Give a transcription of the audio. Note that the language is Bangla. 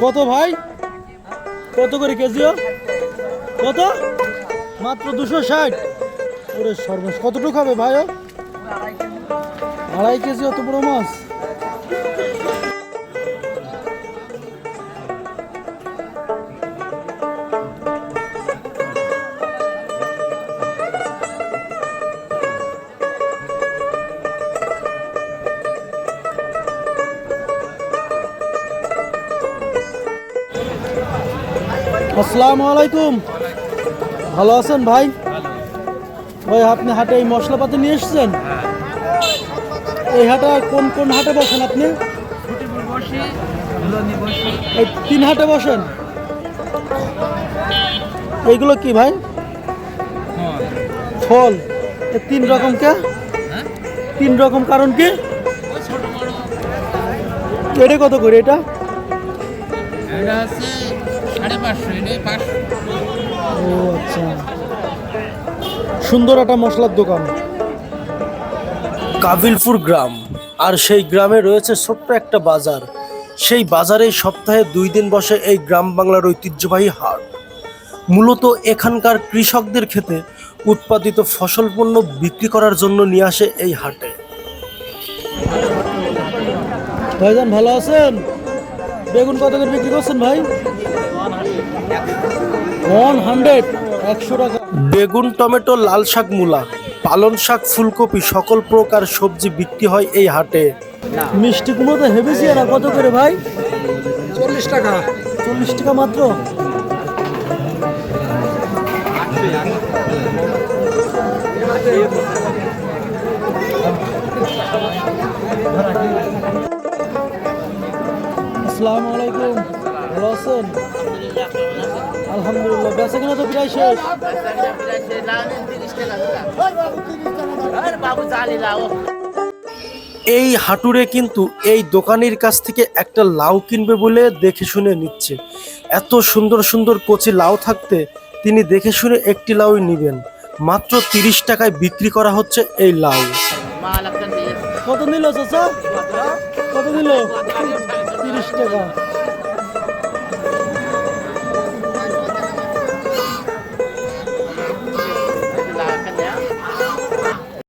কত ভাই? কত করে কেজিও কত? মাত্র দুশো ষাট। ওরে সর্বনাশ, কতটুকু হবে ভাই ও? আড়াই কেজি অত বড় মাছ? আসসালামু আলাইকুম। ভালো আছেন ভাই? ভাই, আপনি হাটে এই মশলাপাতি নিয়ে এসেছেন? এই হাটে কোন কোন হাটে বসেন আপনি? এই তিন হাটে বসেন। এইগুলো কি ভাই? ফল। তিন রকম কে? তিন রকম কারণ কি? এটা কত করে এটা? এটা সাড়ে পাঁচশো এটা পাঁচশো। ও আচ্ছা। সুন্দর একটা মশলার দোকান। কাবিলপুর গ্রাম আর সেই গ্রামে রয়েছে ছোট্ট একটা বাজার। সেই বাজারে সপ্তাহে দুই দিন বসে এই গ্রাম বাংলার ঐতিহ্যবাহী হাট। মূলত এখানকার কৃষকদের ক্ষেতে উৎপাদিত ফসল পণ্য বিক্রি করার জন্য নিয়ে আসে এই হাটে। ভাইজান ভালো আছেন? বেগুন কত করে বিক্রি করছেন ভাই? ওয়ান হান্ড্রেড একশো টাকা। বেগুন টমেটো লাল শাক মূলা। পালন শাক ফুলকপি সকল প্রকার সবজি বিক্রি হয় এই হাটে। মিষ্টি কুমড়ো তো হেভেছি না কত করে ভাই? চল্লিশ টাকা। চল্লিশ টাকা মাত্র? আসসালামু আলাইকুম। ভালো আছেন আলহামদুলিল্লাহ বেচা কিনা তো প্রায় শেষ। এই হাটুরে কিন্তু এই দোকানের কাছ থেকে একটা লাউ কিনবে বলে দেখে শুনে নিচ্ছে। এত সুন্দর সুন্দর কচি লাউ থাকতে তিনি দেখে শুনে একটি লাউই নেবেন। মাত্র তিরিশ টাকায় বিক্রি করা হচ্ছে এই লাউ। কত নিল চাচা? কত নিল? তিরিশ টাকা।